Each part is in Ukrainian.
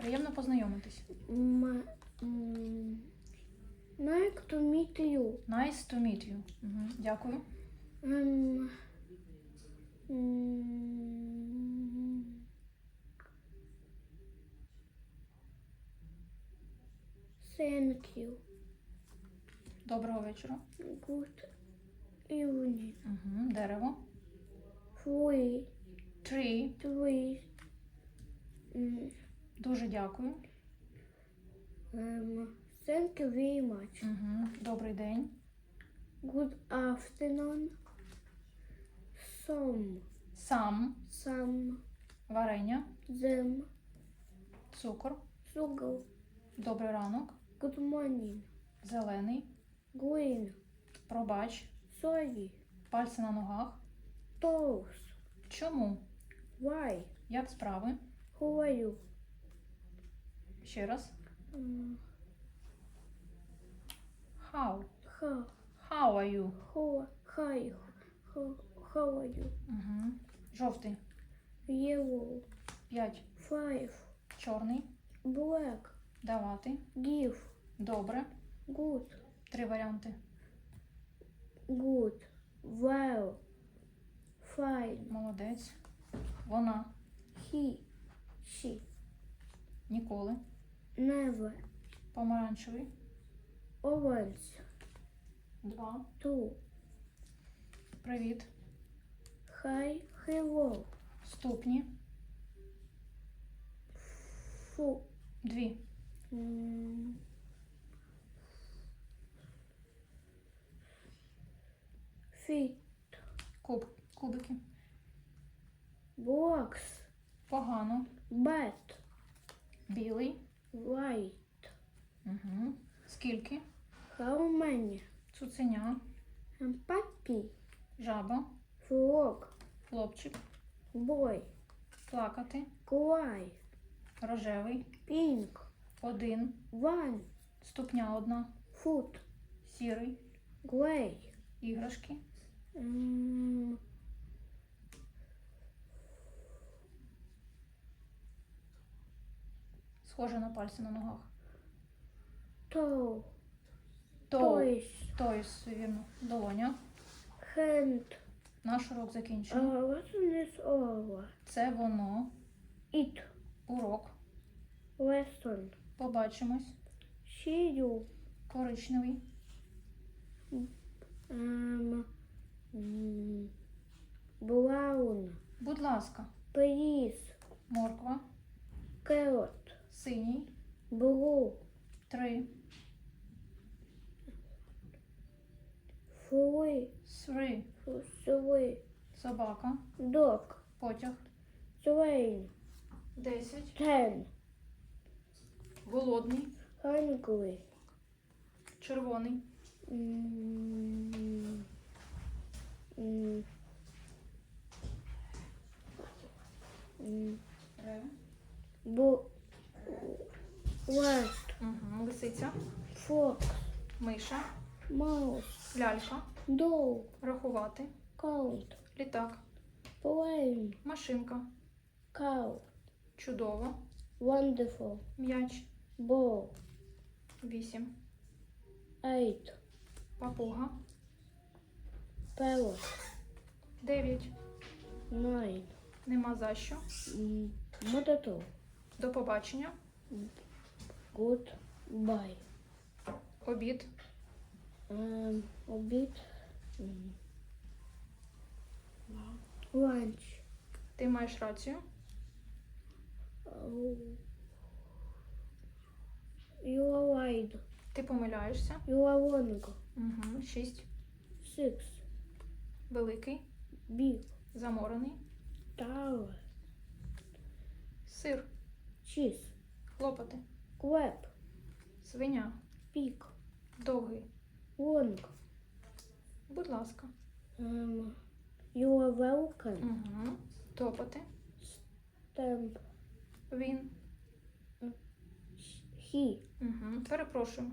Приємно познайомитись. М- м, Like to meet you. Nice to meet you. Угу. Дякую. Ем, м, Thank you. Доброго вечора. Good evening. Угу. Дерево. Three, Tree. three. М, Дуже дякую. ем, Thank you very much. Угу. Добрий день. Good afternoon. Some, Сам. some, Варення. them, Цукор. sugar. Добрий ранок. Good morning. Зелений. Green, Пробач. sorry, Пальці на ногах. toes. Чому? Why? Як справи? Who are you? Ще раз. How? How? How are you? How? Hi. How, how are you? Угу. Жовтий. Yellow. 5. Five. Чорний. Black. Давати. Give. Добре. Good. Три варіанти. Good. Well. Fine. Молодець. Вона. He. She. Ніколи. Never. Помаранчевий. Orange. Два. Two. Привіт. Hi. Hello. Ступні. Four. Дві. М, Feet. Куб. Кубики. Box. Погано. Bat. Білий. White. Угу. Скільки? How many? Цуценя. Puppy. Жаба. Frog. Хлопчик. Boy. Плакати. Cry. Рожевий. Pink. Один. One. Ступня одна. Foot. Сірий. Gray. Іграшки. М, Схоже на пальці на ногах. Toe. То. Toys. Тойс, вірно. Долоня. Hand. Наш урок закінчено. over? Це воно. It. Урок. Lesson. Побачимось. See you. Коричневий. Um, brown. Будь ласка. Please. Морква. Carrot. Синій. Blue. Три. Three. Three. Three. Собака. Dog. Потяг. Train. Десять. Ten. Голодний. Hungry. Червоний. Mm, mm, mm, bo- Rat. Угу. Лисиця. Fox. Миша. Mouse. Лялька. Doll. Рахувати. Count. Літак. Plane. Машинка. Cow. Чудово. Wonderful. М'яч. Ball. Вісім. Eight. Папуга. Parrot. Дев'ять. Nine. Нема за що. Mm, До побачення. Goodbye. Обід. Um. Mm. Lunch. Ти маєш рацію. You are right. Ти помиляєшся. You are wrong. Угу. Шість. Six. Великий. Big. Заморений. Tower. Сир. Cheese. Хлопати. Crab. Свиня. Pig. Довгий. Long. Будь ласка. Um, you are welcome. Угу. Топати. Stamp. Він. He. Угу. Перепрошую.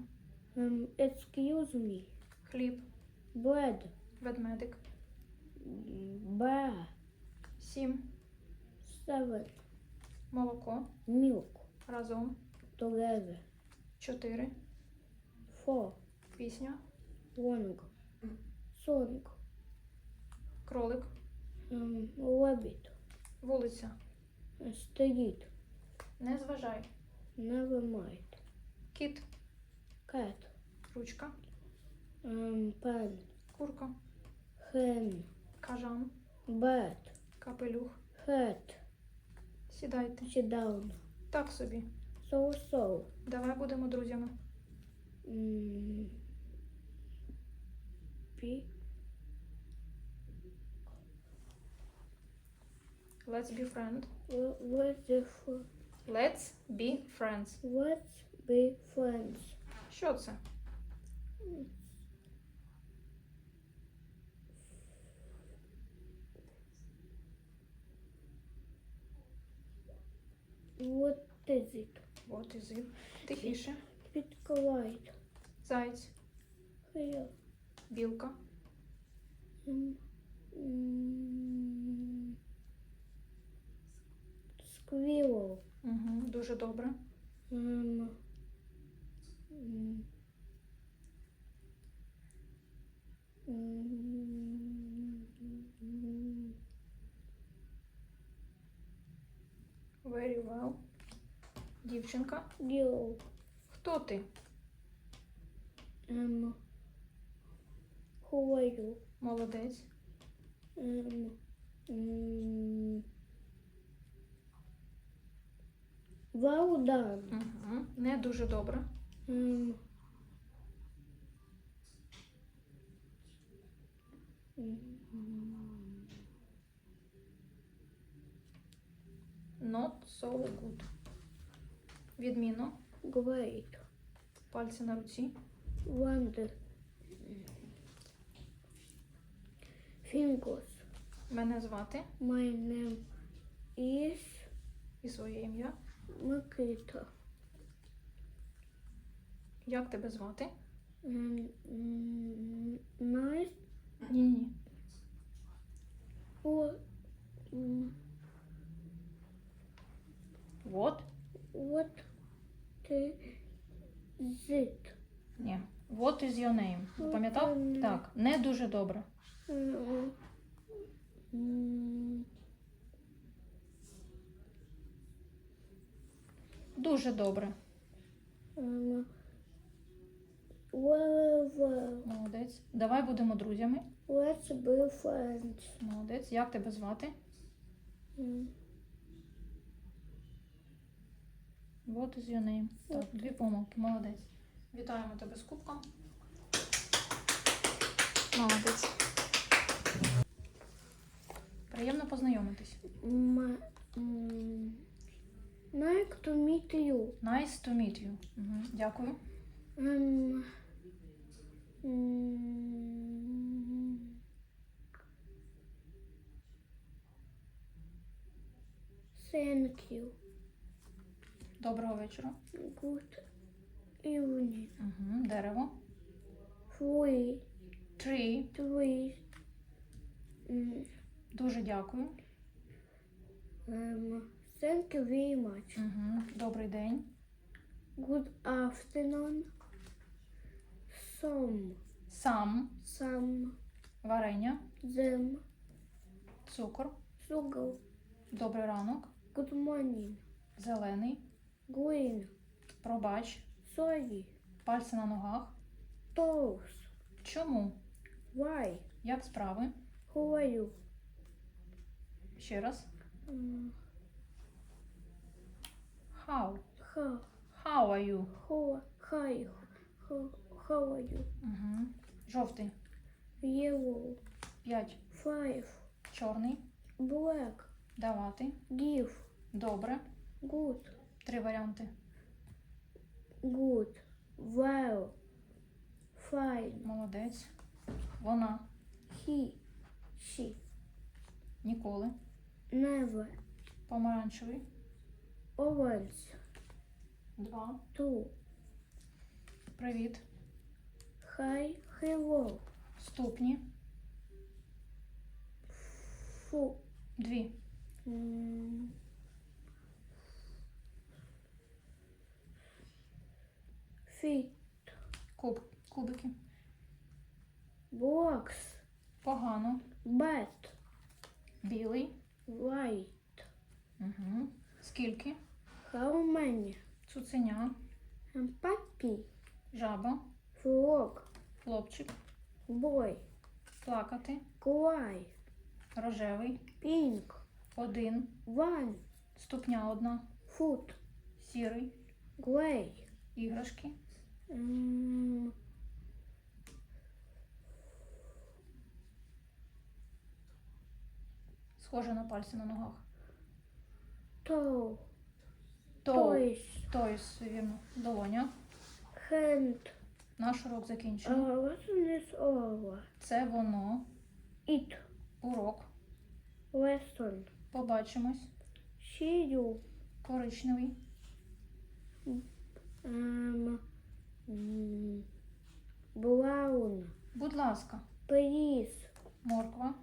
Um, excuse me. Хліб. Bread. Ведмедик. Bear. Сім. Seven. Молоко. Milk. Разом. Together. Чотири. Four. Пісня. Long. Song. Кролик. Rabbit. Вулиця. Street. Не зважай. Never mind. Кіт. Cat. Ручка. Pen. Курка. Hen. Кажан. Bat. Капелюх. Hat. Сідайте. Down. Так собі. So so. Давай будемо друзями. Mm. Be. Let's be friend. wha- What's the f- Let's be friends. Let's be friends. Що це? What is it? What is it? Тихіше. Відкривайте. Заєць. Here. Білка. М, Угу. Дуже добре. М, м, м, Very well. Дівчинка. Girl. Хто ти? М, Who are you? Молодець. М, м, Well done. Угу. Не дуже добре. М, м, Not so good. Відмінно. Great. Пальці на руці. Wonder. Fingers. Мене звати My name is і своє ім'я. Микита. Як тебе звати? Nice. Ні, ні. What? what it? Ні. What is your name? Пам'ятав? Так. Не дуже добре. Дуже добре. well. Молодець. Давай будемо друзями. Let's be friends. Молодець. Як тебе звати? М, What is your name? Так, дві помилки. Молодець. Вітаємо тебе з кубком. Молодець. Приємно познайомитись. м, м, Nice to meet you. Nice to meet you. Угу. Дякую. М, м, Thank you. Доброго вечора. Good evening. Угу. Дерево. Three, Tree. three. м, Дуже дякую. ем, Thank you very much. Угу. Добрий день. Good afternoon. Some, some, Варення. them, Цукор. Добрий ранок. Good morning. Зелений. Green, Пробач. sorry, Пальці на ногах. toes. Чому? Why? Як справи? Who are you? Ще раз. How? How? How are you? How? Hi. How, how are you? Угу. Жовтий. Yellow. 5. Five. Чорний. Black. Давати. Give. Добре. Good. Три варіанти. Good. Well. Fine. Молодець. Вона. He. She. Ніколи. Never. Помаранчевий. Orange. Два. Two. Привіт. Hi. Hello. Ступні. Four. Дві. м, Feet. Куб, кубики. Box. Погано. Bat. Білий. White. Угу. Скільки? How many? Цуценя. Puppy. Жаба. Frog. Хлопчик. Boy. Плакати. Cry. Рожевий. Pink. Один. One. Ступня одна. Foot. Сірий. Gray. Іграшки. Схоже на пальці на ногах. toe. То. Toys. Тойс, вірно. Долоня. Hand. Наш урок закінчено. Uh, lesson is over. Це воно. It. Урок. Lesson. Побачимось. See you. Коричневий. Um, mm, brown. Будь ласка. Please. Морква.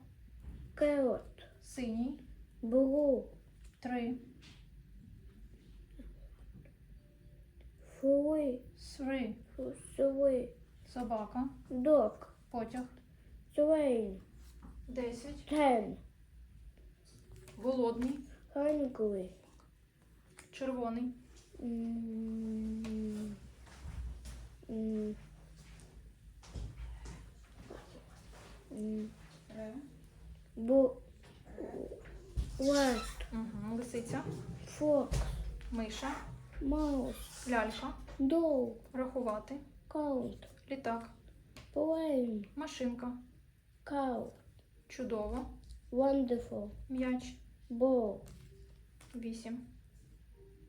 Carrot. Синій. Blue. Три. Three. Three. Three. Собака. Dog. Потяг. Train. Десять. Ten. Голодний. Hungry. Червоний. Mm, bu- Rat. Угу. Лисиця. Fox. Миша. Mouse. Лялька. Doll. Рахувати. Count. Літак. Plane. Машинка. Cow. Чудово. Wonderful. М'яч. Ball. Вісім.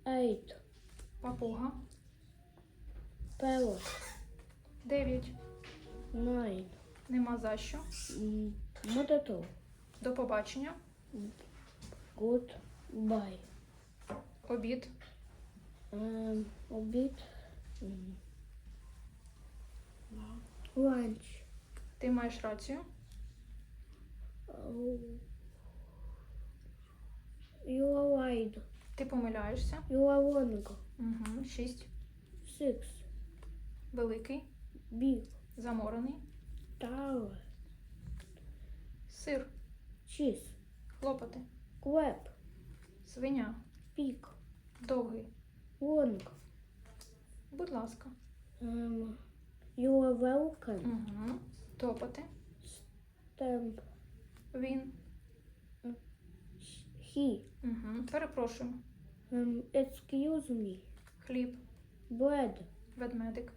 Eight. Папуга. Parrot. Дев'ять. Nine. Нема за що. Mm, До побачення. Goodbye. Обід. Um, обід. М. Lunch. Ти маєш рацію. You are right. Ти помиляєшся. You are wrong. Угу. Шість. Six. Великий. Big. Заморений. Tower. Сир. Cheese. Хлопати. Crab. Свиня. Pig. Довгий. Long. Будь ласка. Um, you are welcome. Угу. Топати. Stamp. Він. He. Угу. Перепрошую. Um, excuse me. Хліб. Bread. Ведмедик.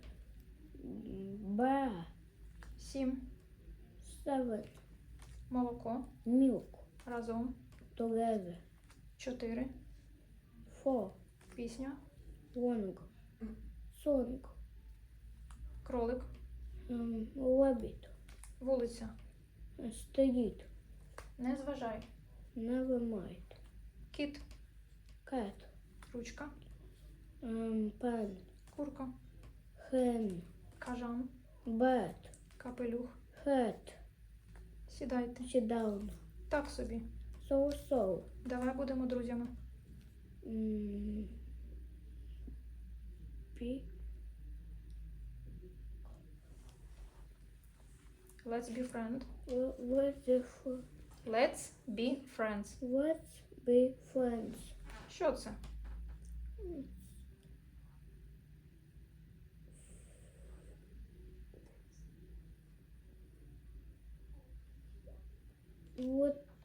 Bear. Сім. Seven. Молоко. Milk. Разом. Together. Чотири. Four. Пісня. Long. Song. Кролик. Um, rabbit. Вулиця. Street. Не зважай. Never mind. Кіт. Cat. Ручка. Um, pen. Курка. Hen. Кажан. Bat. Капелюх. Hat. Сідайте. Down. Так собі. So so. Давай будемо друзями. Mm. P. Let's be friend. Wha- What's the f- Let's be friends. Let's be friends. Що це? What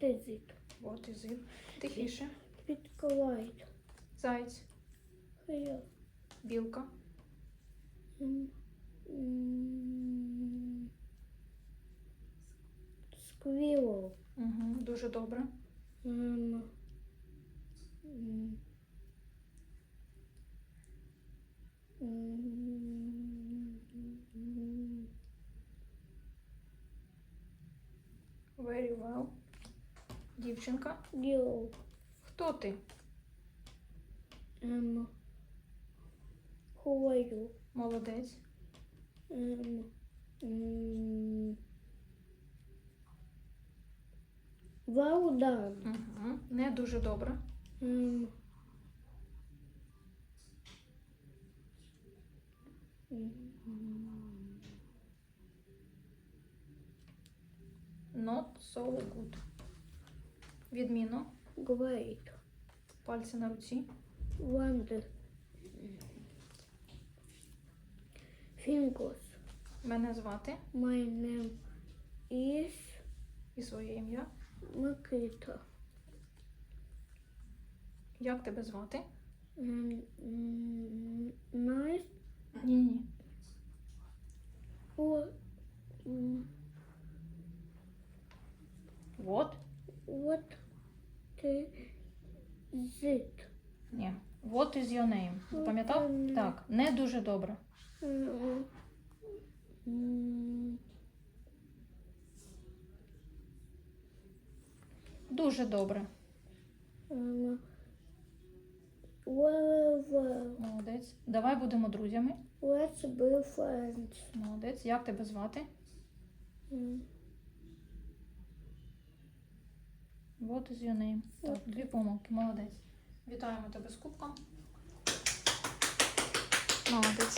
is it? What is it? Тихіше. Відкривайте. Заєць. Here. Білка. Mm. Угу. Дуже добре. Um, Дівчинка. Йоу. Хто ти? Um, who? Молодець. Um, um, well. Угу. Не дуже добре. Um, Not so good. Відмінно. Great. Пальці на руці. Wonder. Fingers. Мене звати My name is і своє ім'я. Микита. Як тебе звати? Nice. Ні, ні. М, What? what it? Ні. What is your name? Запам'ятав? Так, не дуже добре. Дуже добре. Молодець. Давай будемо друзями. Let's be friends. Молодець. Як тебе звати? What is your name? Так, дві помилки, молодець. Вітаємо тебе з кубком. Молодець.